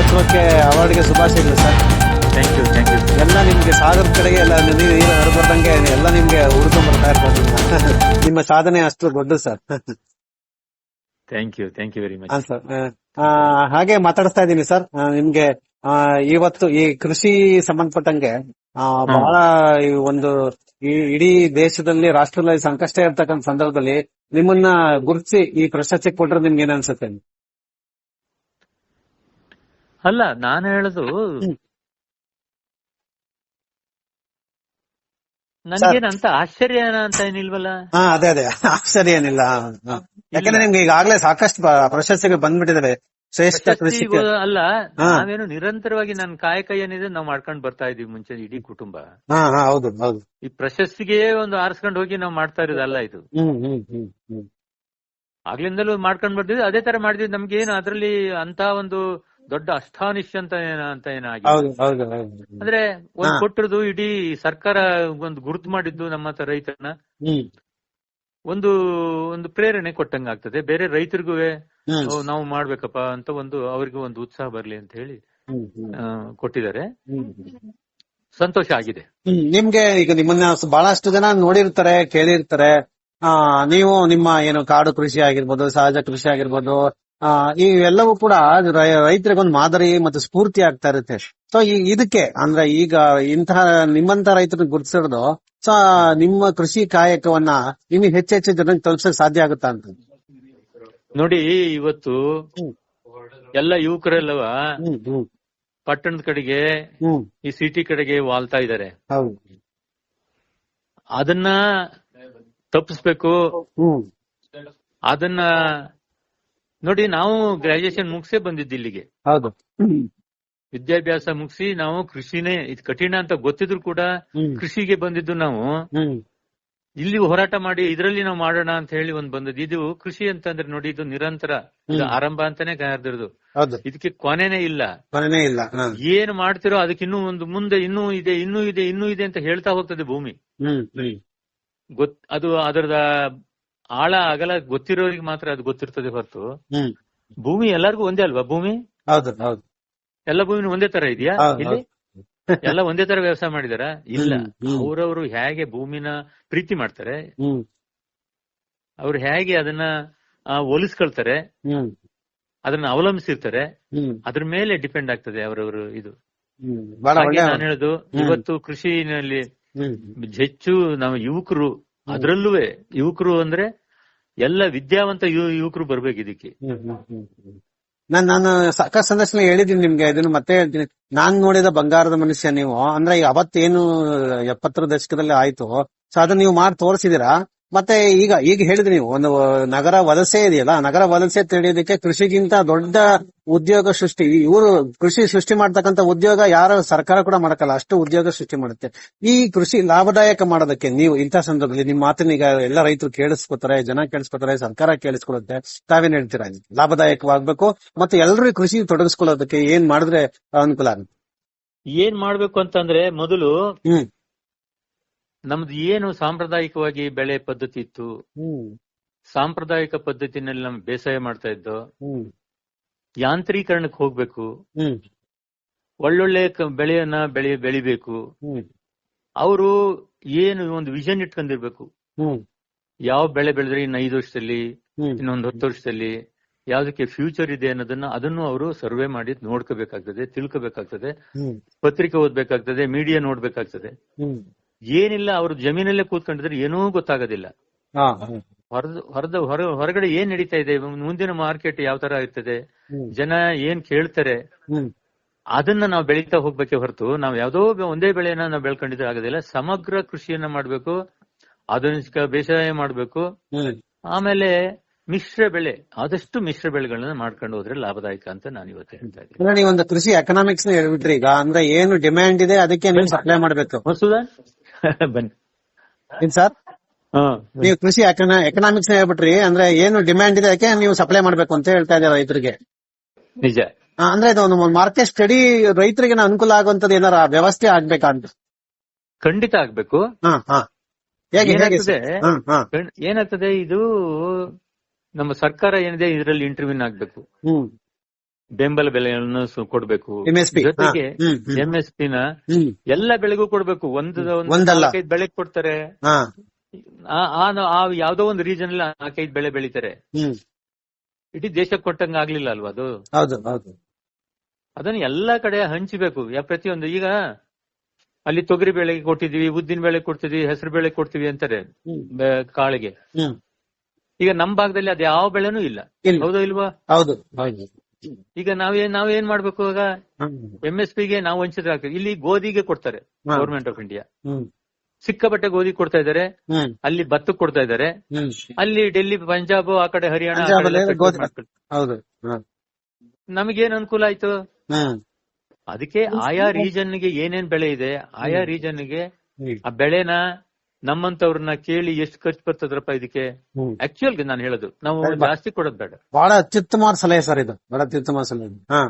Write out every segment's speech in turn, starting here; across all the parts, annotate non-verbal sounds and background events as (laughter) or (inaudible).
ರಾಜ್ಯೋತ್ಸವಕ್ಕೆ ಅವಾರ್ಡ್ಗೆ ಶುಭಾಶಯಗಳು sir. Thank you thank you ಎಲ್ಲ ನಿಮಗೆ ಸಾಧನ ಕಡೆಗೆ ಎಲ್ಲ ನದಿ ನೀರು ಹರಿಬರ್ದಂಗೆ ಎಲ್ಲ ನಿಮಗೆ ಹುಡ್ಕೊಂಡ್ ಬರ್ತಾ ಇರ್ಬೋದು (laughs) ನಿಮ್ಮ ಸಾಧನೆ ಅಷ್ಟು ದೊಡ್ಡದು sir. Thank you thank you very much ಹಾ ಸರ್. ಹಾಗೆ ಮಾತಾಡಿಸ್ತಾ ಇದ್ದೀನಿ ಸರ್. ನಿಮ್ಗೆ ಇವತ್ತು ಈ ಕೃಷಿ ಸಂಬಂಧಪಟ್ಟಂಗೆ ಬಹಳ ಈ ಒಂದು ಇಡೀ ದೇಶದಲ್ಲಿ ರಾಷ್ಟ್ರದಲ್ಲಿ ಸಂಕಷ್ಟ ಇರ್ತಕ್ಕಂಥ ಸಂದರ್ಭದಲ್ಲಿ ನಿಮ್ಮನ್ನ ಗುರುತಿಸಿ ಈ ಪ್ರಶಸ್ತಿ ಕೊಟ್ರೆ ನಿಮ್ಗೆ ಏನ್ ಅನ್ಸುತ್ತೆ? ಅಲ್ಲ ನಾನು ಹೇಳುದು ನನ್ಗೇನ್ ಅಂತ ಆಶ್ಚರ್ಯ ಅಂತ ಏನಿಲ್ವಲ್ಲ? ಹಾ ಅದೇ ಅದೇ. ಆಶ್ಚರ್ಯ ಏನಿಲ್ಲ ಯಾಕಂದ್ರೆ ನಿಮ್ಗೆ ಈಗಾಗ್ಲೇ ಸಾಕಷ್ಟು ಪ್ರಶಸ್ತಿಗಳು ಬಂದ್ಬಿಟ್ಟಿದಾವೆ. ಶ್ರೇಷ್ಠ ಕೃಷಿ ಅಲ್ಲ ನಾವೇನು ನಿರಂತರವಾಗಿ ನನ್ನ ಕಾಯಕ ಏನಿದೆ ನಾವು ಮಾಡ್ಕೊಂಡ್ ಬರ್ತಾ ಇದೀವಿ ಮುಂಚೆ ಇಡೀ ಕುಟುಂಬ. ಹೌದು ಹೌದು. ಈ ಪ್ರಶಸ್ತಿಗೆ ಒಂದು ಆರಿಸ್ಕೊಂಡ್ ಹೋಗಿ ನಾವು ಮಾಡ್ತಾ ಇರೋದಲ್ಲ ಇದು. ಆಗ್ಲಿಂದಲೂ ಮಾಡ್ಕೊಂಡ್ ಬರ್ತಿದ್ವಿ ಅದೇ ತರ ಮಾಡಿದ್ವಿ ನಮ್ಗೇನು ಅದ್ರಲ್ಲಿ ಅಂತ ಒಂದು ದೊಡ್ಡ ಅಸ್ಥಾನಿಷ್ಯಂತ ಅಂತ ಏನ ಅಂತ ಏನಾಗಿಲ್ಲ. ಹೌದು ಹೌದು ಹೌದು. ಅಂದ್ರೆ ಒಂದ್. ಕೊಟ್ಟಿರೋದು ಇಡೀ ಸರ್ಕಾರ ಒಂದು ಗುರುತು ಮಾಡಿದ್ದು ನಮ್ಮ ರೈತನ ರೈತರನ್ನ. ಒಂದು ಒಂದು ಪ್ರೇರಣೆ ಕೊಟ್ಟಂಗ ಆಗ್ತದೆ. ಬೇರೆ ರೈತರಿಗೂ ನಾವು ಮಾಡ್ಬೇಕಪ್ಪ ಅಂತ ಒಂದು ಅವ್ರಿಗೂ ಒಂದು ಉತ್ಸಾಹ ಬರ್ಲಿ ಅಂತ ಹೇಳಿ ಕೊಟ್ಟಿದ್ದಾರೆ. ಸಂತೋಷ ಆಗಿದೆ. ನಿಮ್ಗೆ ಈಗ ನಿಮ್ಮನ್ನ ಬಹಳಷ್ಟು ಜನ ನೋಡಿರ್ತಾರೆ ಕೇಳಿರ್ತಾರೆ. ನೀವು ನಿಮ್ಮ ಏನು ಕಾಡು ಕೃಷಿ ಆಗಿರ್ಬೋದು ಸಹಜ ಕೃಷಿ ಆಗಿರ್ಬೋದು ಆ ಇವೆಲ್ಲವೂ ಕೂಡ ರೈತರಿಗೆ ರೈತರಿಗೊಂದು ಮಾದರಿ ಮತ್ತು ಸ್ಫೂರ್ತಿ ಆಗ್ತಾ ಇರುತ್ತೆ. ಸೊ ಈ ಇದಕ್ಕೆ ಅಂದ್ರೆ ಈಗ ಇಂತಹ ನಿಮ್ಮಂತ ರೈತರನ್ನ ಗುರುತಿಸಿರೋದು ಸೊ ನಿಮ್ಮ ಕೃಷಿ ಕಾಯಕವನ್ನ ನಿಮ್ಗೆ ಹೆಚ್ಚೆಚ್ಚು ಜನಕ್ಕೆ ತಲುಪಿಸಕ್ ಸಾಧ್ಯ ಆಗುತ್ತಾ ಅಂತ. ನೋಡಿ ಇವತ್ತು. ಎಲ್ಲ ಯುವಕರೆಲ್ಲವ ಪಟ್ಟಣದ ಕಡೆಗೆ ಈ ಸಿಟಿ ಕಡೆಗೆ ವಾಲ್ತಾ ಇದಾರೆ ಹೌದು. ಅದನ್ನ ತಪ್ಪಿಸ್ಬೇಕು. ಹ್ಮ್. ಅದನ್ನ ನೋಡಿ ನಾವು ಗ್ರಾಜುಯೇಷನ್ ಮುಗಿಸೇ ಬಂದಿದ್ದು ಇಲ್ಲಿಗೆ. ಹೌದು. ವಿದ್ಯಾಭ್ಯಾಸ ಮುಗಿಸಿ ನಾವು ಕೃಷಿನೇ ಇದು ಕಠಿಣ ಅಂತ ಗೊತ್ತಿದ್ರು ಕೂಡ ಕೃಷಿಗೆ ಬಂದಿದ್ದು ನಾವು. ಇಲ್ಲಿ ಹೋರಾಟ ಮಾಡಿ ಇದರಲ್ಲಿ ನಾವು ಮಾಡೋಣ ಅಂತ ಹೇಳಿ ಒಂದ್ ಬಂದದ್ದು. ಇದು ಕೃಷಿ ಅಂತಂದ್ರೆ ನೋಡಿ ಇದು ನಿರಂತರ ಇದು ಆರಂಭ ಅಂತಾನೆ ಕರೆದಿರೋದು. ಇದಕ್ಕೆ ಕೊನೆನೇ ಇಲ್ಲ. ಕೊನೆನೇ ಇಲ್ಲ. ಏನ್ ಮಾಡ್ತಿರೋ ಅದಕ್ಕೆ ಇನ್ನೂ ಒಂದು ಮುಂದೆ ಇನ್ನೂ ಇದೆ ಇನ್ನೂ ಇದೆ ಇನ್ನೂ ಇದೆ ಅಂತ ಹೇಳ್ತಾ ಹೋಗ್ತದೆ ಭೂಮಿ. ಗೊತ್ ಅದು ಅದರದ ಆಳ ಅಗಲ ಗೊತ್ತಿರೋರಿಗೆ ಮಾತ್ರ ಅದು ಗೊತ್ತಿರ್ತದೆ ಹೊರತು. ಭೂಮಿ ಎಲ್ಲರಿಗೂ ಒಂದೇ ಅಲ್ವಾ ಭೂಮಿ? ಎಲ್ಲ ಭೂಮಿ ಒಂದೇ ತರ ಇದೆಯಾ ಇಲ್ಲಿ? ಎಲ್ಲ ಒಂದೇ ತರ ವ್ಯವಸಾಯ ಮಾಡಿದಾರ? ಇಲ್ಲ. ಅವರವರು ಹೇಗೆ ಭೂಮಿನ ಪ್ರೀತಿ ಮಾಡ್ತಾರೆ? ಅವ್ರು ಹೇಗೆ ಅದನ್ನ ಹೋಲಿಸ್ಕೊಳ್ತಾರೆ ಅದನ್ನ ಅವಲಂಬಿಸಿರ್ತಾರೆ? ಅದ್ರ ಮೇಲೆ ಡಿಪೆಂಡ್ ಆಗ್ತದೆ ಅವರವರು ಇದು. ನಾನು ಹೇಳುದು ಇವತ್ತು ಕೃಷಿನಲ್ಲಿ ಹೆಚ್ಚು ನಾವು ಯುವಕರು ಅದ್ರಲ್ಲೂ ಯುವಕರು ಅಂದ್ರೆ ಎಲ್ಲ ವಿದ್ಯಾವಂತ ಯುವಕರು ಬರ್ಬೇಕು ಇದಕ್ಕೆ. ನಾನ್, ನಾನು ಸಾಕಷ್ಟು ಸಂದರ್ಶನ ಹೇಳಿದೀನಿ ನಿಮ್ಗೆ, ಇದನ್ನು ಮತ್ತೆ ಹೇಳ್ತೀನಿ. ನಾನ್ ನೋಡಿದ ಬಂಗಾರದ ಮನುಷ್ಯ ನೀವು, ಅಂದ್ರೆ ಅವತ್ತೇನು ಎಪ್ಪತ್ತರ ದಶಕದಲ್ಲಿ ಆಯ್ತು, ಸೊ ಅದನ್ನ ನೀವು ಮಾಡಿ ತೋರಿಸಿದೀರಾ ಮತ್ತೆ ಈಗ ಈಗ ಹೇಳಿದ್ರಿ ನೀವು ಒಂದು ನಗರ ವಲಸೆ ಇದೆಯಲ್ಲ ನಗರ ವಲಸೆ ತಿಳಿಯೋದಕ್ಕೆ ಕೃಷಿಗಿಂತ ದೊಡ್ಡ ಉದ್ಯೋಗ ಸೃಷ್ಟಿ. ಇವರು ಕೃಷಿ ಸೃಷ್ಟಿ ಮಾಡ್ತಕ್ಕಂತ ಉದ್ಯೋಗ ಯಾರ ಸರ್ಕಾರ ಕೂಡ ಮಾಡಕಲ್ಲ ಅಷ್ಟು ಉದ್ಯೋಗ ಸೃಷ್ಟಿ ಮಾಡುತ್ತೆ. ಈ ಕೃಷಿ ಲಾಭದಾಯಕ ಮಾಡೋದಕ್ಕೆ ನೀವು ಇಂಥ ಸಂದರ್ಭದಲ್ಲಿ ನಿಮ್ಮ ಮಾತನ್ನ ಈಗ ಎಲ್ಲ ರೈತರು ಕೇಳಿಸ್ಕೊತಾರೆ ಜನ ಕೇಳಿಸ್ಕೊತಾರೆ ಸರ್ಕಾರ ಕೇಳಿಸ್ಕೊಳ್ಳುತ್ತೆ ತಾವೇನ್ ಹೇಳ್ತೀರಾ? ಲಾಭದಾಯಕವಾಗ್ಬೇಕು ಮತ್ತೆ ಎಲ್ಲರೂ ಕೃಷಿ ತೊಡಗಿಸ್ಕೊಳ್ಳೋದಕ್ಕೆ ಏನ್ ಮಾಡಿದ್ರೆ ಅನುಕೂಲ ಆಗುತ್ತೆ? ಏನ್ ಮಾಡ್ಬೇಕು ಅಂತಂದ್ರೆ ಮೊದಲು ಹ್ಮ್. ನಮ್ದು ಏನು ಸಾಂಪ್ರದಾಯಿಕವಾಗಿ ಬೆಳೆ ಪದ್ಧತಿ ಇತ್ತು ಸಾಂಪ್ರದಾಯಿಕ ಪದ್ಧತಿನಲ್ಲಿ ನಮ್ ಬೇಸಾಯ ಮಾಡ್ತಾ ಇದ್ದೋ ಯಾಂತ್ರೀಕರಣಕ್ಕೆ ಹೋಗ್ಬೇಕು ಒಳ್ಳೊಳ್ಳೆ ಬೆಳೆಯನ್ನ ಬೆಳೆ ಬೆಳಿಬೇಕು. ಅವರು ಏನು ಒಂದು ವಿಷನ್ ಇಟ್ಕೊಂಡಿರ್ಬೇಕು. ಯಾವ ಬೆಳೆ ಬೆಳೆದ್ರೆ ಇನ್ನ ಐದು ವರ್ಷದಲ್ಲಿ ಇನ್ನೊಂದು ಹತ್ತು ವರ್ಷದಲ್ಲಿ ಯಾವ್ದಕ್ಕೆ ಫ್ಯೂಚರ್ ಇದೆ ಅನ್ನೋದನ್ನ ಅದನ್ನು ಅವರು ಸರ್ವೆ ಮಾಡಿ ನೋಡ್ಕೋಬೇಕಾಗ್ತದೆ ತಿಳ್ಕೋಬೇಕಾಗ್ತದೆ ಪತ್ರಿಕೆ ಓದ್ಬೇಕಾಗ್ತದೆ ಮೀಡಿಯಾ ನೋಡ್ಬೇಕಾಗ್ತದೆ. ಏನಿಲ್ಲ ಅವ್ರ ಜಮೀನಲ್ಲೇ ಕೂತ್ಕೊಂಡಿದ್ರೆ ಏನೂ ಗೊತ್ತಾಗೋದಿಲ್ಲ. ಹೊರದ ಹೊರದ ಹೊರ ಹೊರಗಡೆ ಏನ್ ನಡೀತಾ ಇದೆ? ಮುಂದಿನ ಮಾರ್ಕೆಟ್ ಯಾವ ತರ ಇರ್ತದೆ ಜನ ಏನ್ ಕೇಳ್ತಾರೆ? ಅದನ್ನ ನಾವು ಬೆಳೀತಾ ಹೋಗ್ಬೇಕೆ ಹೊರತು ನಾವು ಯಾವ್ದೋ ಒಂದೇ ಬೆಳೆಯನ್ನ ನಾವು ಬೆಳ್ಕೊಂಡಿದ್ರೆ ಆಗೋದಿಲ್ಲ. ಸಮಗ್ರ ಕೃಷಿಯನ್ನ ಮಾಡ್ಬೇಕು ಆಧುನಿಕ ಬೇಸಾಯ ಮಾಡ್ಬೇಕು. ಆಮೇಲೆ ಮಿಶ್ರ ಬೆಳೆ ಆದಷ್ಟು ಮಿಶ್ರ ಬೆಳೆಗಳನ್ನ ಮಾಡ್ಕೊಂಡು ಹೋದ್ರೆ ಲಾಭದಾಯಕ ಅಂತ ನಾನು ಇವತ್ತು ಹೇಳ್ತಾ ಇದ್ದೀನಿ. ಒಂದು ಕೃಷಿ ಎಕನಾಮಿಕ್ಸ್ ಹೇಳ್ಬಿಟ್ರಿ ಈಗ. ಅಂದ್ರೆ ಏನು ಡಿಮ್ಯಾಂಡ್ ಇದೆ ಅದಕ್ಕೆ ನೀವು ಸಪ್ಲೈ ಮಾಡ್ಬೇಕು. (laughs) ಬನ್ನಿ. ಏನ್ ಸರ್? ಹಾ ನೀವು ಕೃಷಿ ಎಕನಾಮಿಕ್ಸ್ ಹೇಳ್ಬಿಟ್ರಿ ಅಂದ್ರೆ ಏನು ಡಿಮ್ಯಾಂಡ್ ಇದೆ ಅದಕ್ಕೆ ನೀವು ಸಪ್ಲೈ ಮಾಡ್ಬೇಕು ಅಂತ ಹೇಳ್ತಾ ಇದ್ದಾರೆ ರೈತರಿಗೆ? ನಿಜ. ಅಂದ್ರೆ ಇದು ಮಾರ್ಕೆಟ್ ಸ್ಟಡಿ ರೈತರಿಗೆ ಅನುಕೂಲ ಆಗುವಂತದ್ದು ಏನಾರ ವ್ಯವಸ್ಥೆ ಆಗ್ಬೇಕಾ ಅಂತ? ಖಂಡಿತ ಆಗ್ಬೇಕು. ಹಾ ಹಾ. ಹೇಗೆ ಹೇಗೆ ಏನಾಗ್ತದೆ? ಇದು ನಮ್ಮ ಸರ್ಕಾರ ಏನಿದೆ ಇದರಲ್ಲಿ ಇಂಟರ್ವ್ಯೂನ್ ಆಗ್ಬೇಕು. ಹ್ಮ್. ಬೆಂಬಲ ಬೆಲೆಯನ್ನು ಕೊಡಬೇಕು. ಜೊತೆಗೆ. ಎಂ ಎಸ್ ಪಿ ನ ಹ್ಮ್. ಎಲ್ಲ ಬೆಳೆಗೂ ಕೊಡ್ಬೇಕು. ಒಂದು ನಾಲ್ಕೈದು ಬೆಳೆ ಕೊಡ್ತಾರೆ. ಆ- ಯಾವ್ದೋ ಒಂದು ರೀಜನ್ ಅಲ್ಲಿ ನಾಲ್ಕೈದು ಬೆಳೆ ಬೆಳಿತಾರೆ. ಇಡೀ ದೇಶಕ್ಕೆ ಕೊಟ್ಟಂಗ ಆಗ್ಲಿಲ್ಲ ಅಲ್ವಾ ಅದು? ಹೌದು ಹೌದು. ಅದನ್ನ ಎಲ್ಲಾ ಕಡೆ ಹಂಚಬೇಕು. ಯಾ ಪ್ರತಿಯೊಂದು ಈಗ ಅಲ್ಲಿ ತೊಗರಿ ಬೆಳೆಗೆ ಕೊಟ್ಟಿದೀವಿ ಉದ್ದಿನ ಬೆಳೆ ಕೊಡ್ತಿದ್ವಿ ಹೆಸರು ಬೆಳೆ ಕೊಡ್ತೀವಿ ಅಂತಾರೆ. ಕಾಳಿಗೆ. ಈಗ ನಮ್ ಭಾಗದಲ್ಲಿ ಅದ್ ಯಾವ ಬೆಳೆನೂ ಇಲ್ಲ. ಇಲ್ಲ. ಹೌದಾ ಇಲ್ವಾ? ಹೌದು. ಈಗ ನಾವ್ ಏನ್ ಮಾಡ್ಬೇಕು ಈಗ ಎಂ ಎಸ್ ಪಿಗೆ ನಾವು ವಂಚಿತರಾಗ್ತೀವಿ ಇಲ್ಲಿ ಗೋಧಿಗೆ ಕೊಡ್ತಾರೆ ಗವರ್ನಮೆಂಟ್ ಗೌರ್ಮೆಂಟ್ ಆಫ್ ಇಂಡಿಯಾ ಸಿಕ್ಕಾಪಟ್ಟೆ ಗೋಧಿ ಕೊಡ್ತಾ ಇದಾರೆ ಅಲ್ಲಿ ಭತ್ತ ಕೊಡ್ತಾ ಇದಾರೆ ಅಲ್ಲಿ ಡೆಲ್ಲಿ ಪಂಜಾಬ್ ಆ ಕಡೆ ಹರಿಯಾಣ ನಮಗೇನ್ ಅನುಕೂಲ ಆಯ್ತು? ಅದಕ್ಕೆ ಆಯಾ ರೀಜನ್ಗೆ ಏನೇನ್ ಬೆಳೆ ಇದೆ ಆಯಾ ರೀಜನ್ಗೆ ಆ ಬೆಳೆನ ನಮ್ಮಂತವ್ರನ್ನ ಕೇಳಿ ಎಷ್ಟು ಖರ್ಚು ಬರ್ತದ್ರಪ್ಪ ಇದಕ್ಕೆ? ಆಕ್ಚುಯಲ್ ನಾನು ಹೇಳೋದು ನಾವು. ಜಾಸ್ತಿ ಕೊಡೋದ್ ಬೇಡ. ಬಹಳ ಅತ್ಯುತ್ತಮ ಸಲಹೆ ಸರ್ ಇದು. ಬಹಳ ಅತ್ಯುತ್ತಮ ಸಲಹೆ ಹಾ.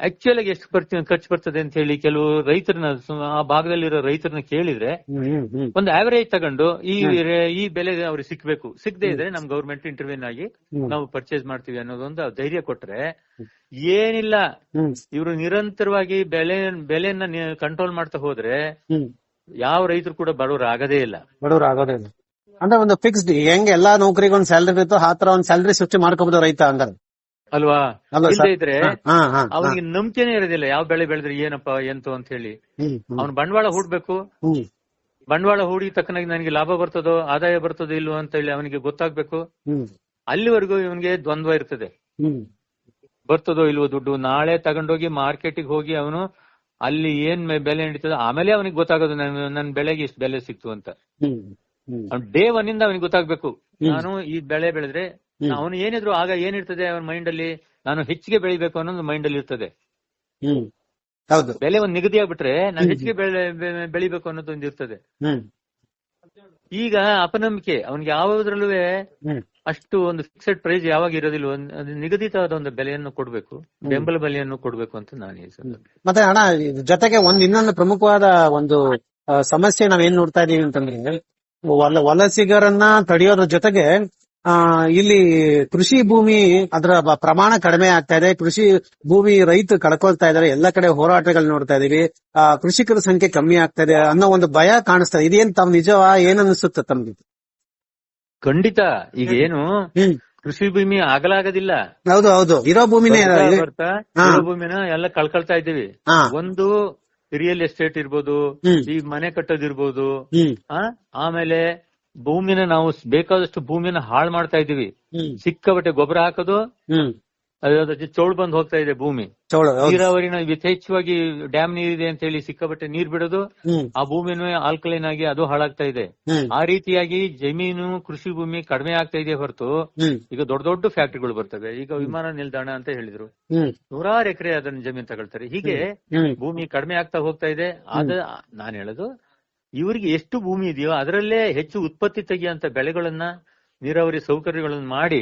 ಆಕ್ಚುಯಲ್ ಆಗಿ ಎಷ್ಟು ಖರ್ಚು ಬರ್ತದೆ ಅಂತ ಹೇಳಿ ಕೆಲವು ರೈತರನ್ನ ಆ ಭಾಗದಲ್ಲಿರೋ ರೈತರನ್ನ ಕೇಳಿದ್ರೆ ಒಂದು ಆವರೇಜ್ ತಗೊಂಡು ಈ ಈ ಬೆಲೆ ಅವ್ರಿಗೆ ಸಿಕ್ಬೇಕು. ಸಿಗದೆ ಇದ್ರೆ ನಮ್ ಗೌರ್ಮೆಂಟ್ ಇಂಟರ್ವ್ಯೂನ್ ಆಗಿ ನಾವು ಪರ್ಚೇಸ್ ಮಾಡ್ತೀವಿ ಅನ್ನೋದೊಂದು ಧೈರ್ಯ ಕೊಟ್ರೆ ಏನಿಲ್ಲ. ಇವರು ನಿರಂತರವಾಗಿ ಬೆಲೆ ಬೆಲೆಯನ್ನ ಕಂಟ್ರೋಲ್ ಮಾಡ್ತಾ ಹೋದ್ರೆ ಯಾವ ರೈತರು ಕೂಡ ಬಡವರು ಆಗದೇ ಇಲ್ಲ. ಬಡವ್ರು ಆಗೋದೇ ಇಲ್ಲ. ಅಂದ್ರೆ ಒಂದು ಫಿಕ್ಸ್ಡ್ ಹೆಂಗ್ ಎಲ್ಲಾ ನೌಕರಿಗೆ ಒಂದ್ ಸ್ಯಾಲರಿ ಇರುತ್ತೋ ಆ ತರ ಒಂದ್ ಸ್ಯಾಲರಿ ಸೃಷ್ಟಿ ಮಾಡ್ಕೋಬಹುದು ರೈತ ಅಂದ್ರೆ. ಅಲ್ವಾ? ಅಲ್ವಾ ಇಲ್ಲದೆ ಸರ್? ಇದ್ರೆ ಹಾ, ಹಾ, ಹಾ, ಅವನಿಗೆ ನಂಬಿಕೆನೇ ಇರೋದಿಲ್ಲ. ಯಾವ ಬೆಳೆ ಬೆಳೆದ್ರೆ ಏನಪ್ಪ ಎಂತು ಅಂತ ಹೇಳಿ. ಹ್ಮ್, ಹ್ಮ್, ಅವ್ನು ಬಂಡವಾಳ ಹೂಡ್ಬೇಕು. ಹ್ಮ್, ಬಂಡವಾಳ ಹೂಡಿ ತಕ್ಕನಾಗಿ ನನಗೆ ಲಾಭ ಬರ್ತದೋ ಆದಾಯ ಬರ್ತದೋ ಇಲ್ವೋ ಅಂತ ಹೇಳಿ ಅವನಿಗೆ ಗೊತ್ತಾಗ್ಬೇಕು. ಹ್ಮ್, ಅಲ್ಲಿವರೆಗೂ ಇವನಿಗೆ ದ್ವಂದ್ವ ಇರ್ತದೆ. ಹ್ಮ್, ಬರ್ತದೋ ಇಲ್ವೋ ದುಡ್ಡು ನಾಳೆ ತಗೊಂಡೋಗಿ ಮಾರ್ಕೆಟಿಗೆ ಹೋಗಿ ಅವನು ಅಲ್ಲಿ ಏನ್ ಬೆಲೆ ನಡೀತದೆ ಆಮೇಲೆ ಅವನಿಗೆ ಗೊತ್ತಾಗೋದು ನನ್ನ ನನ್ನ ಬೆಳೆಗೆ ಇಷ್ಟು ಬೆಲೆ ಸಿಕ್ತು ಅಂತ. ಡೇ ಒನ್ ಇಂದ ಅವನಿಗೆ ಗೊತ್ತಾಗ್ಬೇಕು. ನಾನು ಈ ಬೆಳೆ ಬೆಳೆದ್ರೆ. ಅವನು ಏನಿದ್ರು ಆಗ ಏನಿರ್ತದೆ ಅವನ ಮೈಂಡ್ ಅಲ್ಲಿ ನಾನು ಹೆಚ್ಚಿಗೆ ಬೆಳಿಬೇಕು ಅನ್ನೋದು ಮೈಂಡ್ ಅಲ್ಲಿ ಇರ್ತದೆ ಬೆಲೆ ಒಂದು ನಿಗದಿ ಆಗ್ಬಿಟ್ರೆ ನಾನು ಹೆಚ್ಚಿಗೆ ಬೆಳೆ ಬೆಳಿಬೇಕು ಅನ್ನೋದು ಒಂದು ಇರ್ತದೆ. ಈಗ ಅಪನಂಬಿಕೆ ಅವನಿಗೆ ಯಾವುದ್ರಲ್ಲೂ ಅಷ್ಟು ಒಂದು ಫಿಕ್ಸೆಡ್ ಪ್ರೈಸ್ ಯಾವಾಗ ಇರೋದಿಲ್ಲ ಒಂದು ನಿಗದಿತವಾದ ಒಂದು ಬೆಲೆಯನ್ನು ಕೊಡ್ಬೇಕು ಬೆಂಬಲ ಬೆಲೆಯನ್ನು ಕೊಡ್ಬೇಕು ಅಂತ ನಾನು ಮತ್ತೆ ಹಣ ಜೊತೆಗೆ ಒಂದ್ ಇನ್ನೊಂದು ಪ್ರಮುಖವಾದ ಒಂದು ಸಮಸ್ಯೆ ನಾವ್ ಏನ್ ನೋಡ್ತಾ ಇದೀವಿ ಅಂತಂದ್ರೆ ವಲ ವಲಸಿಗರನ್ನ ತಡೆಯೋದ್ರ ಜೊತೆಗೆ ಆ ಇಲ್ಲಿ ಕೃಷಿ ಭೂಮಿ ಅದರ ಪ್ರಮಾಣ ಕಡಿಮೆ ಆಗ್ತಾ ಇದೆ. ಕೃಷಿ ಭೂಮಿ ರೈತ ಕಳ್ಕೊಳ್ತಾ ಇದಾರೆ ಎಲ್ಲ ಕಡೆ ಹೋರಾಟಗಳು ನೋಡ್ತಾ ಇದೀವಿ. ಆ ಕೃಷಿಕರ ಸಂಖ್ಯೆ ಕಮ್ಮಿ ಆಗ್ತಾ ಇದೆ ಅನ್ನೋ ಒಂದು ಭಯ ಕಾಣಿಸ್ತಾ ಇದೆ. ಇದೇನ್ ತಮ್ ನಿಜವಾ ಏನ್ ಅನಿಸುತ್ತೆ ತಮ್ಗೆ? ಖಂಡಿತ. ಈಗ ಏನು? ಕೃಷಿ ಭೂಮಿ ಆಗಲಾಗದಿಲ್ಲ. ಹೌದು ಹೌದು. ಇರೋ ಭೂಮಿನೇ ಬರ್ತಾ. ಇರೋ ಭೂಮಿನ ಎಲ್ಲ ಕಳ್ಕೊಳ್ತಾ ಇದ್ದೀವಿ. ಒಂದು ರಿಯಲ್ ಎಸ್ಟೇಟ್ ಇರ್ಬೋದು ಈ ಮನೆ ಕಟ್ಟೋದಿರ್ಬೋದು ಆಮೇಲೆ ಭೂಮಿನ ನಾವು ಬೇಕಾದಷ್ಟು ಭೂಮಿನ ಹಾಳು ಮಾಡ್ತಾ ಇದೀವಿ ಸಿಕ್ಕಾಪಟ್ಟೆ ಸಿಕ್ಕಾಬಟ್ಟೆ ಗೊಬ್ಬರ ಹಾಕೋದು ಚೌಳು ಬಂದ್ ಹೋಗ್ತಾ ಇದೆ ಭೂಮಿ. ನೀರಾವರಿನ ಯಥೇಚ್ಛವಾಗಿ ಡ್ಯಾಮ್ ನೀರಿದೆ ಅಂತ ಹೇಳಿ ಸಿಕ್ಕಾಪಟ್ಟೆ ನೀರ್ ಬಿಡೋದು ಆ ಭೂಮಿನೂ ಆಲ್ಕಲೈನ್ ಆಗಿ ಅದು ಹಾಳಾಗ್ತಾ ಇದೆ. ಆ ರೀತಿಯಾಗಿ ಜಮೀನು ಕೃಷಿ ಭೂಮಿ ಕಡಿಮೆ ಆಗ್ತಾ ಇದೆ ಹೊರತು ಈಗ ದೊಡ್ಡ ದೊಡ್ಡ ಫ್ಯಾಕ್ಟರಿಗಳು ಬರ್ತವೆ. ಈಗ ವಿಮಾನ ನಿಲ್ದಾಣ ಅಂತ ಹೇಳಿದ್ರು. ನೂರಾರು ಎಕರೆ ಅದನ್ನ ಜಮೀನ್ ತಗೊಳ್ತಾರೆ. ಹೀಗೆ ಭೂಮಿ ಕಡಿಮೆ ಆಗ್ತಾ ಹೋಗ್ತಾ ಇದೆ. ಅದ ನಾನು ಹೇಳೋದು ಇವರಿಗೆ ಎಷ್ಟು ಭೂಮಿ ಇದೆಯೋ ಅದರಲ್ಲೇ ಹೆಚ್ಚು ಉತ್ಪತ್ತಿ ತೆಗೆಯುವಂತ ಬೆಳೆಗಳನ್ನ ನೀರಾವರಿ ಸೌಕರ್ಯಗಳನ್ನ ಮಾಡಿ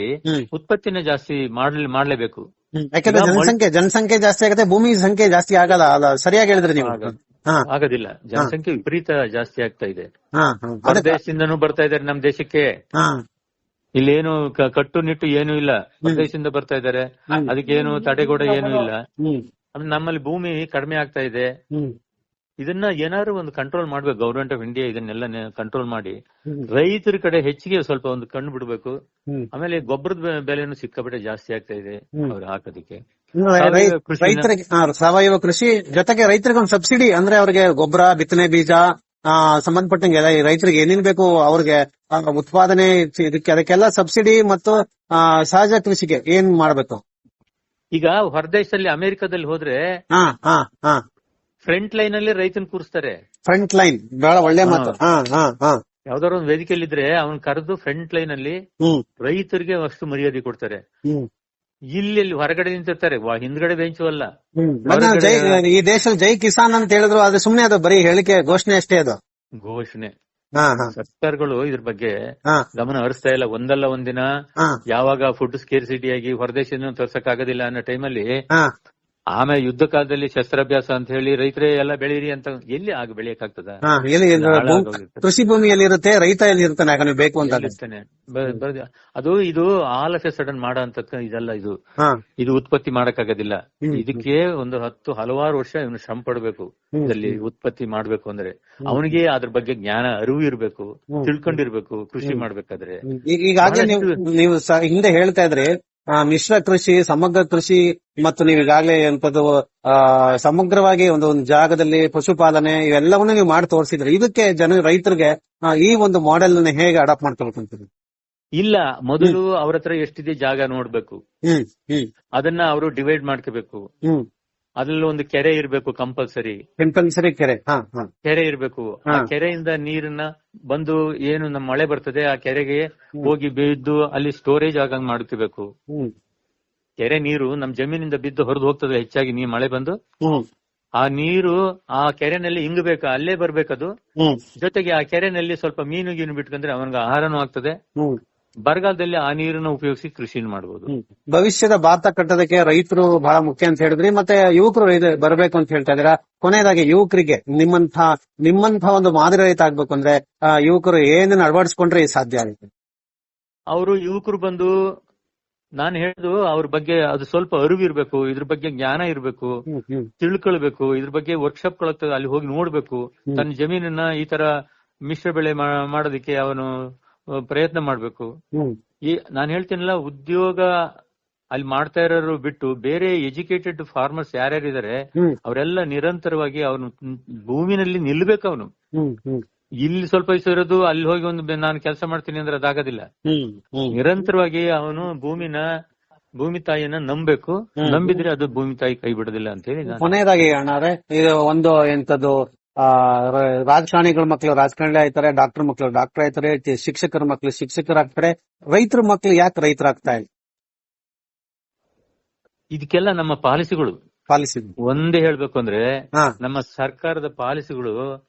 ಉತ್ಪತ್ತಿನ ಜಾಸ್ತಿ ಮಾಡ್ಲಿ ಮಾಡ್ಲೇಬೇಕು. ಯಾಕಂದ್ರೆ ಜನಸಂಖ್ಯೆ ಜನಸಂಖ್ಯೆ ಜಾಸ್ತಿ ಆಗುತ್ತೆ ಭೂಮಿ ಸಂಖ್ಯೆ ಜಾಸ್ತಿ ಆಗಲ್ಲ ಅಲ್ಲ ಸರಿಯಾಗಿ ಹೇಳಿದ್ರೆ ನೀವು. ಆಗೋದಿಲ್ಲ. ಜನಸಂಖ್ಯೆ ವಿಪರೀತ ಜಾಸ್ತಿ ಆಗ್ತಾ ಇದೆ. ದೇಶದಿಂದನೂ ಬರ್ತಾ ಇದಾರೆ ನಮ್ ದೇಶಕ್ಕೆ. ಇಲ್ಲೇನು ಕಟ್ಟುನಿಟ್ಟು ಏನೂ ಇಲ್ಲ. ದೇಶದಿಂದ ಬರ್ತಾ ಇದಾರೆ ಅದಕ್ಕೆ ಅದಕ್ಕೇನು ತಡೆಗೋಡೆ ಏನು ಇಲ್ಲ. ನಮ್ಮಲ್ಲಿ ಭೂಮಿ ಕಡಿಮೆ ಆಗ್ತಾ ಇದೆ. ಇದನ್ನ ಏನಾದ್ರು ಒಂದು ಕಂಟ್ರೋಲ್ ಮಾಡ್ಬೇಕು ಗವರ್ಮೆಂಟ್ ಆಫ್ ಇಂಡಿಯಾ ಇದನ್ನೆಲ್ಲ ಕಂಟ್ರೋಲ್ ಮಾಡಿ. ರೈತರ ಕಡೆ ಹೆಚ್ಚಿಗೆ ಸ್ವಲ್ಪ ಒಂದು ಕಣ್ಣು ಬಿಡ್ಬೇಕು. ಆಮೇಲೆ ಗೊಬ್ಬರದ ಬೆಲೆನು ಸಿಕ್ಕಾಪಟ್ಟೆ ಜಾಸ್ತಿ ಆಗ್ತಾ ಇದೆ. ಅವ್ರು ಹಾಕೋದಕ್ಕೆ. ಸಾವಯವ ರೈತರಿಗೆ ಸಾವಯವ ಕೃಷಿ ಜೊತೆಗೆ ರೈತರಿಗೆ ಒಂದು ಸಬ್ಸಿಡಿ ಅಂದ್ರೆ ಅವ್ರಿಗೆ ಗೊಬ್ಬರ ಬಿತ್ತನೆ ಬೀಜ ಸಂಬಂಧಪಟ್ಟಂಗೆ ರೈತರಿಗೆ ಏನೇನ್ ಬೇಕು ಅವ್ರಿಗೆ ಉತ್ಪಾದನೆ ಇದಕ್ಕೆ ಅದಕ್ಕೆಲ್ಲ ಸಬ್ಸಿಡಿ ಮತ್ತು ಸಹಜ ಕೃಷಿಗೆ ಏನ್ ಮಾಡ್ಬೇಕು? ಈಗ ಹೊರದೇಶದಲ್ಲಿ ಅಮೆರಿಕದಲ್ಲಿ ಹೋದ್ರೆ ಹಾ ಹಾ ಹಾ. ಫ್ರಂಟ್ ಲೈನ್ ಅಲ್ಲಿ ರೈತನ್ ಕೂರಿಸ್ತಾರೆ. ಫ್ರಂಟ್ ಲೈನ್ ಬಹಳ ಒಳ್ಳೆ ಮಾತು. ಯಾವ್ದಾದ್ರು ಒಂದು ವೇದಿಕೆಯಲ್ಲಿ ಇದ್ರೆ ಅವ್ನ್ ಕರೆದು ಫ್ರಂಟ್ ಲೈನ್ ಅಲ್ಲಿ ರೈತರಿಗೆ ಅಷ್ಟು ಮರ್ಯಾದೆ ಕೊಡ್ತಾರೆ. ಇಲ್ಲಿ ಇಲ್ಲಿ ಹೊರಗಡೆ ನಿಂತಿರ್ತಾರೆ. ಹಿಂದ್ಗಡೆ ಬೆಂಚು ಅಲ್ಲ. ಈ ದೇಶದಲ್ಲಿ ಜೈ ಕಿಸಾನ್ ಅಂತ ಹೇಳಿದ್ರು ಅದು ಸುಮ್ನೆ ಅದು ಬರೀ ಹೇಳಿಕೆ ಘೋಷಣೆ ಅಷ್ಟೇ ಅದು. ಘೋಷಣೆ. ಸರ್ಕಾರಗಳು ಇದ್ರ ಬಗ್ಗೆ ಗಮನ ಹರಿಸ್ತಾ ಇಲ್ಲ. ಒಂದಲ್ಲ ಒಂದಿನ ಯಾವಾಗ ಫುಡ್ ಸ್ಕೇರ್ಸಿಟಿ ಆಗಿ ಹೊರದೇಶದಿಂದ ತರ್ಸಕ್ ಆಗೋದಿಲ್ಲ ಅನ್ನೋ ಟೈಮಲ್ಲಿ ಆಮೇಲೆ ಯುದ್ಧ ಕಾಲದಲ್ಲಿ ಶಸ್ತ್ರಾಭ್ಯಾಸ ಅಂತ ಹೇಳಿ ರೈತರೇ ಎಲ್ಲ ಬೆಳೀರಿ ಅಂತ ಎಲ್ಲಿ ಆಗ ಬೆಳೆಯಕ್ ಆಗ್ತದ ಕೃಷಿ ಭೂಮಿಯಲ್ಲಿ ಇರುತ್ತೆ ರೈತ ಎಲ್ಲಿ ಇರ್ತಾನೆ ಬೇಕು ಅಂತ ಅದು ಇದು ಆಲ್ ಆಫ್ ಎ ಸಡನ್ ಮಾಡೋ ಅಂತ ಇದಲ್ಲ ಇದು. ಇದು ಉತ್ಪತ್ತಿ ಮಾಡಕ್ಕಾಗೋದಿಲ್ಲ. ಇದಕ್ಕೆ ಒಂದು ಹತ್ತು ಹಲವಾರು ವರ್ಷ ಇವನು ಶ್ರಮ ಪಡಬೇಕು. ಇದರಲ್ಲಿ ಉತ್ಪತ್ತಿ ಮಾಡ್ಬೇಕು ಅಂದ್ರೆ. ಅವನಿಗೆ ಅದ್ರ ಬಗ್ಗೆ ಜ್ಞಾನ ಅರಿವು ಇರ್ಬೇಕು. ತಿಳ್ಕೊಂಡಿರ್ಬೇಕು ಕೃಷಿ ಮಾಡ್ಬೇಕಾದ್ರೆ. ಈಗ- ನೀವು ಹಿಂದೆ ಹೇಳ್ತಾ ಇದ್ರಿ ಮಿಶ್ರ ಕೃಷಿ ಸಮಗ್ರ ಕೃಷಿ ಮತ್ತು ನೀವು ಈಗಾಗಲೇ ಎಂತದ್ದು ಆ, ಸಮಗ್ರವಾಗಿ ಒಂದು ಒಂದು ಜಾಗದಲ್ಲಿ ಪಶುಪಾಲನೆ ಇವೆಲ್ಲವನ್ನೂ ನೀವು ಮಾಡಿ ತೋರಿಸಿದ್ರಿ ಇದಕ್ಕೆ ಜನ ರೈತರಿಗೆ ಈ ಒಂದು ಮಾಡೆಲ್ನ ಹೇಗೆ ಅಡಾಪ್ಟ್ ಮಾಡ್ಕೊಳ್ಬೇಕಂತೀರಿ ಇಲ್ಲ ಮೊದಲು ಅವ್ರ ಹತ್ರ ಎಷ್ಟಿದೆ ಜಾಗ ನೋಡ್ಬೇಕು. ಹ್ಮ್ ಹ್ಮ್. ಅದನ್ನ ಅವರು ಡಿವೈಡ್ ಮಾಡ್ಕೋಬೇಕು. ಹ್ಮ್. ಅದ್ರಲ್ಲಿ ಒಂದು ಕೆರೆ ಇರ್ಬೇಕು ಕಂಪಲ್ಸರಿ ಕಂಪಲ್ಸರಿ ಕೆರೆ. ಕೆರೆ ಇರ್ಬೇಕು. ಆ ಕೆರೆಯಿಂದ ನೀರನ್ನ ಬಂದು ಏನು ನಮ್ಮ ಮಳೆ ಬರ್ತದೆ ಆ ಕೆರೆಗೆ ಹೋಗಿ ಬಿದ್ದು ಅಲ್ಲಿ ಸ್ಟೋರೇಜ್ ಆಗಂಗ್ ಮಾಡ್ಕೋಬೇಕು ಕೆರೆ ನೀರು ನಮ್ ಜಮೀನಿಂದ ಬಿದ್ದು ಹೊರದು ಹೋಗ್ತದೆ ಹೆಚ್ಚಾಗಿ ನೀ ಮಳೆ ಬಂದು. ಆ ನೀರು ಆ ಕೆರೆನಲ್ಲಿ ಇಂಗಬೇಕು ಅಲ್ಲೇ ಬರ್ಬೇಕದು. ಜೊತೆಗೆ ಆ ಕೆರೆನಲ್ಲಿ ಸ್ವಲ್ಪ ಮೀನು ಗೀನು ಬಿಟ್ಕಂದ್ರೆ ಅವನಿಗೆ ಆಹಾರನೂ ಆಗ್ತದೆ. ಬರಗಾಲದಲ್ಲಿ ಆ ನೀರನ್ನ ಉಪಯೋಗಿಸಿ ಕೃಷಿ ಮಾಡಬಹುದು ಭವಿಷ್ಯದ ಭಾರತ ಕಟ್ಟೋದಕ್ಕೆ ರೈತರು ಬಹಳ ಮುಖ್ಯ ಅಂತ ಹೇಳಿದ್ರಿ. ಮತ್ತೆ ಯುವಕರು ಬರಬೇಕು ಅಂತ ಹೇಳ್ತಾ ಇದೀರಾ ಕೊನೆಯದಾಗಿ ಯುವಕರಿಗೆ ನಿಮ್ಮಂತ ನಿಮ್ಮಂತ ಒಂದು ಮಾದರಿ ರೈತ ಆಗ್ಬೇಕು ಅಂದ್ರೆ ಯುವಕರು ಏನನ್ನ ಅಳವಡಿಸ್ಕೊಂಡ್ರೆ ಸಾಧ್ಯ ಆಗುತ್ತೆ? ಅವರು ಯುವಕರು ಬಂದು ನಾನು ಹೇಳುದು ಅವ್ರ ಬಗ್ಗೆ ಅದು ಸ್ವಲ್ಪ ಅರಿವಿರ್ಬೇಕು ಇದ್ರ ಬಗ್ಗೆ ಜ್ಞಾನ ಇರ್ಬೇಕು ತಿಳ್ಕೊಳ್ಬೇಕು ಇದ್ರ ಬಗ್ಗೆ ವರ್ಕ್ಶಾಪ್ ಗಳಾಗ್ತದೆ ಅಲ್ಲಿ ಹೋಗಿ ನೋಡ್ಬೇಕು. ತನ್ನ ಜಮೀನನ್ನ ಈ ತರ ಮಿಶ್ರ ಬೆಳೆ ಮಾಡೋದಿಕ್ಕೆ ಅವನು ಪ್ರಯತ್ನ ಮಾಡ್ಬೇಕು. ಈ ನಾನು ಹೇಳ್ತೀನಲ್ಲ ಉದ್ಯೋಗ ಅಲ್ಲಿ ಮಾಡ್ತಾ ಇರೋರು ಬಿಟ್ಟು ಬೇರೆ ಎಜುಕೇಟೆಡ್ ಫಾರ್ಮರ್ಸ್ ಯಾರ್ಯಾರಿದ್ದಾರೆ ಅವರೆಲ್ಲ ನಿರಂತರವಾಗಿ ಅವನು ಭೂಮಿನಲ್ಲಿ ನಿಲ್ಬೇಕು ಅವನು. ಇಲ್ಲಿ ಸ್ವಲ್ಪ ದಿವಸ ಇರೋದು ಅಲ್ಲಿ ಹೋಗಿ ಒಂದು ನಾನು ಕೆಲಸ ಮಾಡ್ತೀನಿ ಅಂದ್ರೆ ಅದಾಗೋದಿಲ್ಲ. ನಿರಂತರವಾಗಿ ಅವನು ಭೂಮಿನ ಭೂಮಿ ತಾಯಿಯನ್ನ ನಂಬಬೇಕು. ನಂಬಿದ್ರೆ ಅದು ಭೂಮಿ ತಾಯಿ ಕೈ ಬಿಡೋದಿಲ್ಲ ಅಂತ ಹೇಳಿ ಕೊನೆಯದಾಗಿ ಅಣ್ಣಾರೆ ಇದು ಒಂದು ಎಂತದ್ದು ಆ ರಾಜಕಾರಣಿಗಳ ಮಕ್ಕಳು ರಾಜಕಾರಣಿ ಆಯ್ತಾರೆ ಡಾಕ್ಟರ್ ಮಕ್ಕಳು ಡಾಕ್ಟರ್ ಆಯ್ತಾರೆ ಶಿಕ್ಷಕರ ಮಕ್ಕಳು ಶಿಕ್ಷಕರಾಗ್ತಾರೆ. ರೈತರ ಮಕ್ಕಳು ಯಾಕೆ ರೈತರಾಗ್ತಾ ಇಲ್ಲ? ಇದಕ್ಕೆಲ್ಲ ನಮ್ಮ ಪಾಲಿಸಿಗಳು. ಪಾಲಿಸಿ ಒಂದೇ ಹೇಳ್ಬೇಕು ಅಂದ್ರೆ ನಮ್ಮ ಸರ್ಕಾರದ ಪಾಲಿಸಿಗಳು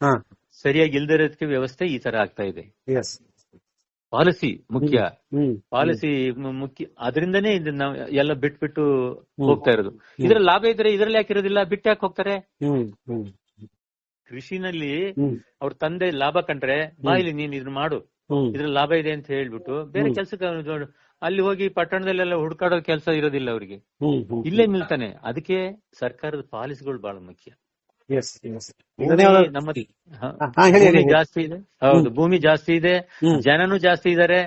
ಸರಿಯಾಗಿ ಇಲ್ದಿರೋದಕ್ಕೆ ವ್ಯವಸ್ಥೆ ಈ ತರ ಆಗ್ತಾ ಇದೆ. ಪಾಲಿಸಿ ಮುಖ್ಯ. ಪಾಲಿಸಿ ಮುಖ್ಯ. ಅದರಿಂದನೇ ಇದನ್ನ ಎಲ್ಲ ಬಿಟ್ಬಿಟ್ಟು ಹೋಗ್ತಾ ಇರೋದು. ಇದ್ರ ಲಾಭ ಇದ್ರೆ ಇದ್ರಲ್ಲಿ ಯಾಕಿರೋದಿಲ್ಲ ಬಿಟ್ಟು ಯಾಕೆ ಹೋಗ್ತಾರೆ? ಕೃಷಿನಲ್ಲಿ ಅವ್ರ ತಂದೆ ಲಾಭ ಕಂಡ್ರೆ ಬಾ ಇಲ್ಲಿ ನೀನ್ ಇದನ್ನ ಮಾಡು. ಇದ್ರ ಲಾಭ ಇದೆ ಅಂತ ಹೇಳ್ಬಿಟ್ಟು ಬೇರೆ ಕೆಲ್ಸಕ್ಕೆ ಅಲ್ಲಿ ಹೋಗಿ ಪಟ್ಟಣದಲ್ಲೆಲ್ಲ ಹುಡುಕಾಡೋ ಕೆಲಸ ಇರೋದಿಲ್ಲ ಅವ್ರಿಗೆ. ಇಲ್ಲೇ ನಿಲ್ತಾನೆ. ಅದಕ್ಕೆ ಸರ್ಕಾರದ ಪಾಲಿಸಿಗಳು ಬಹಳ ಮುಖ್ಯ. ಭೂಮಿ ಜಾಸ್ತಿ ಇದೆ. ಹೌದು ಭೂಮಿ ಜಾಸ್ತಿ ಇದೆ. ಜನನು ಜಾಸ್ತಿ ಇದಾರೆ.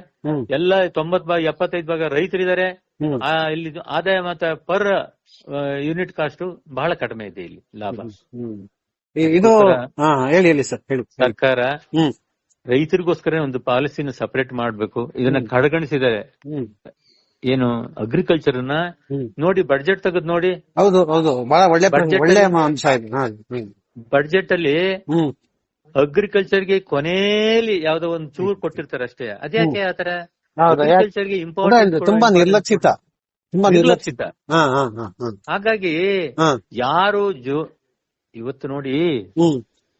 ಎಲ್ಲ ತೊಂಬತ್ ಭಾಗ ಎಪ್ಪತ್ತೈದು ಭಾಗ ರೈತರಿದ್ದಾರೆ ಇಲ್ಲಿ ಆದಾಯ ಮತ್ತೆ ಪರ್ ಯೂನಿಟ್ ಕಾಸ್ಟ್ ಬಹಳ ಕಡಿಮೆ ಇದೆ ಇಲ್ಲಿ ಲಾಭ. ಇದು ಹಾ ಹೇಳಿ ಹೇಳಿ ಸರ್ ಹೇಳಿ ಸರ್ಕಾರ ಹ್ಮ್. ರೈತರಿಗೋಸ್ಕರ ಒಂದು ಪಾಲಿಸಿನ ಸಪರೇಟ್ ಮಾಡ್ಬೇಕು. ಇದನ್ನ ಕಡೆಗಣಿಸಿದ್ದಾರೆ. ಏನು ಅಗ್ರಿಕಲ್ಚರ್ನ ನೋಡಿ ಬಡ್ಜೆಟ್ ತೆಗೆದು ನೋಡಿ. ಹೌದು ಹೌದು. ಬಹಳ ಒಳ್ಳೆ ಒಳ್ಳೆ ಅಂಶ ಬಡ್ಜೆಟ್ ಅಲ್ಲಿ ಅಗ್ರಿಕಲ್ಚರ್ಗೆ ಕೊನೆಯಲ್ಲಿ ಯಾವ್ದೋ ಒಂದ್ ಚೂರ್ ಕೊಟ್ಟಿರ್ತಾರೆ ಅಷ್ಟೇ. ಅದ್ಯಾಕೆ ಆತರ ಅಗ್ರಿಕಲ್ಚರ್ಗೆ ಇಂಪಾರ್ಟೆಂಟ್ ತುಂಬಾ ನಿರ್ಲಕ್ಷಿತ. ತುಂಬಾ ನಿರ್ಲಕ್ಷಿತ. ಹಾಗಾಗಿ ಯಾರು ಇವತ್ತು ನೋಡಿ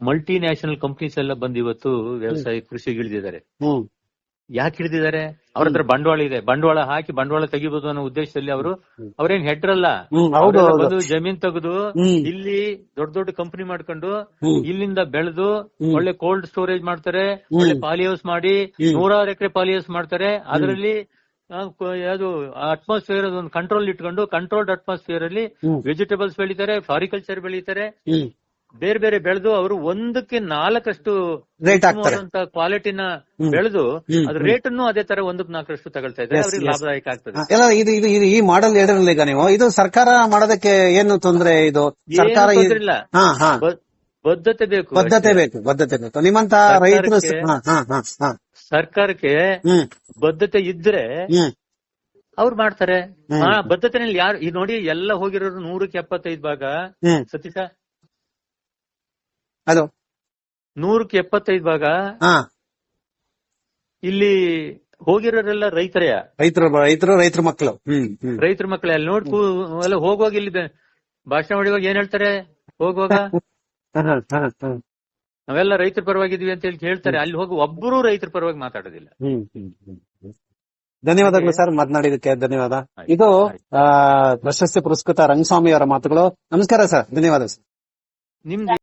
ಮಲ್ಟಿ ನ್ಯಾಷನಲ್ ಕಂಪ್ನೀಸ್ ಎಲ್ಲ ಬಂದು ಇವತ್ತು ವ್ಯವಸಾಯ ಕೃಷಿಗೆ ಇಳಿದಿದ್ದಾರೆ. ಯಾಕೆ ಹಿಡಿದಿದ್ದಾರೆ ಅವ್ರ ಹತ್ರ ಬಂಡವಾಳ ಇದೆ. ಬಂಡವಾಳ ಹಾಕಿ ಬಂಡವಾಳ ತೆಗಿಬಹುದು ಅನ್ನೋ ಉದ್ದೇಶದಲ್ಲಿ ಅವರು ಅವ್ರೇನ್ ಹೆಡ್ರಲ್ಲ? ಬಂದು ಜಮೀನ್ ತೆಗೆದು ಇಲ್ಲಿ ದೊಡ್ಡ ದೊಡ್ಡ ಕಂಪನಿ ಮಾಡ್ಕೊಂಡು ಇಲ್ಲಿಂದ ಬೆಳೆದು ಒಳ್ಳೆ ಕೋಲ್ಡ್ ಸ್ಟೋರೇಜ್ ಮಾಡ್ತಾರೆ ಒಳ್ಳೆ ಪಾಲಿ ಹೌಸ್ ಮಾಡಿ. ನೂರಾರು ಎಕರೆ ಪಾಲಿ ಹೌಸ್ ಮಾಡ್ತಾರೆ ಅದರಲ್ಲಿ ಯಾವುದು ಅಟ್ಮಾಸ್ಫಿಯರ್ ಒಂದು ಕಂಟ್ರೋಲ್ ಇಟ್ಕೊಂಡು ಕಂಟ್ರೋಲ್ಡ್ ಅಟ್ಮಾಸ್ಫಿಯರ್ ಅಲ್ಲಿ ವೆಜಿಟೇಬಲ್ಸ್ ಬೆಳೀತಾರೆ ಫಾರಿಕಲ್ಚರ್ ಬೆಳೀತಾರೆ. ಬೇರೆ ಬೇರೆ ಬೆಳೆದು ಅವರು ಒಂದಕ್ಕೆ ನಾಲ್ಕಷ್ಟು ಕ್ವಾಲಿಟಿನ ಬೆಳೆದು. ಅದ್ರ ರೇಟ್ ಅನ್ನು ಅದೇ ತರ ಒಂದಕ್ಕೆ ನಾಲ್ಕರಷ್ಟು ತಗೊಳ್ತಾ ಇದ್ರೆ ಅವ್ರಿಗೆ. ಲಾಭದಾಯಕ ಆಗ್ತದೆ. ಇದು ಇದು ಈ ಮಾಡೆಲ್ ಹೇಳಿರಲಿಲ್ಲ ಈಗ ನೀವು. ಇದು ಸರ್ಕಾರ ಮಾಡೋದಕ್ಕೆ ಏನು ತೊಂದ್ರೆ ಇದು? ಸರ್ಕಾರ ಇಲ್ಲ. ಬದ್ಧತೆ ಬೇಕು ಬದ್ಧತೆ ಬೇಕು ಬದ್ಧತೆ ಬೇಕು. ನಿಮ್ಮಂತ ರೈತರು ಸರ್ಕಾರಕ್ಕೆ- ಬದ್ಧತೆ ಇದ್ರೆ ಅವ್ರು ಮಾಡ್ತಾರೆ. ಬದ್ಧತೆನಲ್ಲಿ ಯಾರು ಈ ನೋಡಿ ಎಲ್ಲ ಹೋಗಿರೋರು ನೂರಕ್ಕೆ ಎಪ್ಪತ್ತೈದು ಭಾಗ. ಸತೀಶ? ಹಲೋ. ನೂರಕ್ಕೆ ಎಪ್ಪತ್ತೈದು ಭಾಗ. ಹಾ. ಇಲ್ಲಿ ಹೋಗಿರೋರೆಲ್ಲ ರೈತರೇ. ರೈತರ ರೈತರು ರೈತರ ಮಕ್ಕಳು. ರೈತರ ಮಕ್ಕಳು ಅಲ್ಲಿ ನೋಡ್ ಎಲ್ಲ ಹೋಗುವಾಗ ಇಲ್ಲಿ ಭಾಷಣ ಮಾಡುವಾಗ ಏನ್ ಹೇಳ್ತಾರೆ? ಹೋಗುವಾಗ. (laughs) ನಾವೆಲ್ಲ ರೈತರ ಪರವಾಗಿದ್ವಿ ಅಂತ ಹೇಳಿ ಹೇಳ್ತಾರೆ. ಅಲ್ಲಿ ಹೋಗಿ ಒಬ್ಬರು ರೈತರ ಪರವಾಗಿ ಮಾತಾಡೋದಿಲ್ಲ. ಧನ್ಯವಾದಗಳು ಸರ್ ಮಾತನಾಡಿದಕ್ಕೆ ಧನ್ಯವಾದ. ಇದು ಪ್ರಶಸ್ತಿ ಪುರಸ್ಕೃತ ರಂಗಸ್ವಾಮಿ ಅವರ ಮಾತುಗಳು. ನಮಸ್ಕಾರ ಸರ್. ಧನ್ಯವಾದ ಸರ್. ನಿಮ್ದು